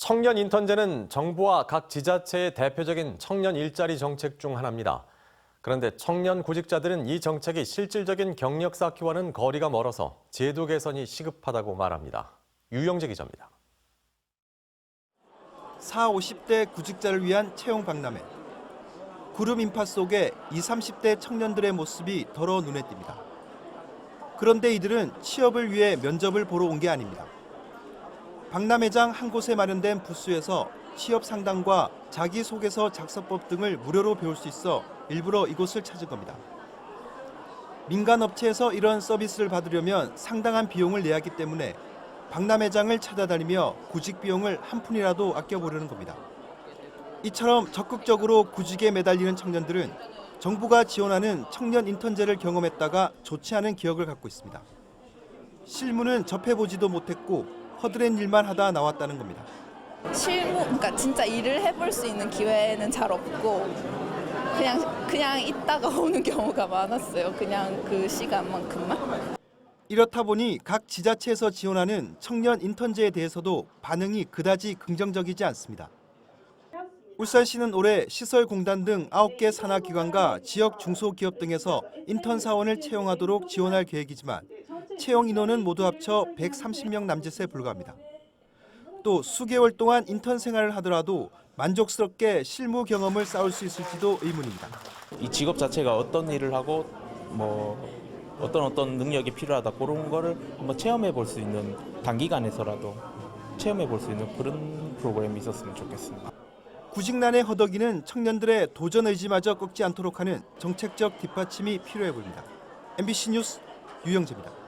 청년 인턴제는 정부와 각 지자체의 대표적인 청년 일자리 정책 중 하나입니다. 그런데 청년 구직자들은 이 정책이 실질적인 경력 쌓기와는 거리가 멀어서 제도 개선이 시급하다고 말합니다. 유영재 기자입니다. 4, 50대 구직자를 위한 채용 박람회. 구름 인파 속에 20, 30대 청년들의 모습이 더러 눈에 띕니다. 그런데 이들은 취업을 위해 면접을 보러 온 게 아닙니다. 박람회장 한 곳에 마련된 부스에서 취업 상담과 자기소개서 작성법 등을 무료로 배울 수 있어 일부러 이곳을 찾은 겁니다. 민간 업체에서 이런 서비스를 받으려면 상당한 비용을 내야 하기 때문에 박람회장을 찾아다니며 구직 비용을 한 푼이라도 아껴보려는 겁니다. 이처럼 적극적으로 구직에 매달리는 청년들은 정부가 지원하는 청년 인턴제를 경험했다가 좋지 않은 기억을 갖고 있습니다. 실무는 접해보지도 못했고 허드렛 일만 하다 나왔다는 겁니다. 실무, 그러니까 진짜 일을 해볼 수 있는 기회는 잘 없고 그냥 그냥 있다가 오는 경우가 많았어요. 그냥 그 시간만큼만. 이렇다 보니 각 지자체에서 지원하는 청년 인턴제에 대해서도 반응이 그다지 긍정적이지 않습니다. 울산시는 올해 시설공단 등 9개 산하기관과 지역 중소기업 등에서 인턴 사원을 채용하도록 지원할 계획이지만 채용 인원은 모두 합쳐 130명 남짓에 불과합니다. 또 수개월 동안 인턴 생활을 하더라도 만족스럽게 실무 경험을 쌓을 수 있을지도 의문입니다. 이 직업 자체가 어떤 일을 하고 뭐 어떤 어떤 능력이 필요하다 그런 거를 한번 체험해 볼 수 있는 단기간에서라도 체험해 볼 수 있는 그런 프로그램이 있었으면 좋겠습니다. 구직난에 허덕이는 청년들의 도전 의지마저 꺾지 않도록 하는 정책적 뒷받침이 필요해 보입니다. MBC 뉴스 유영재입니다.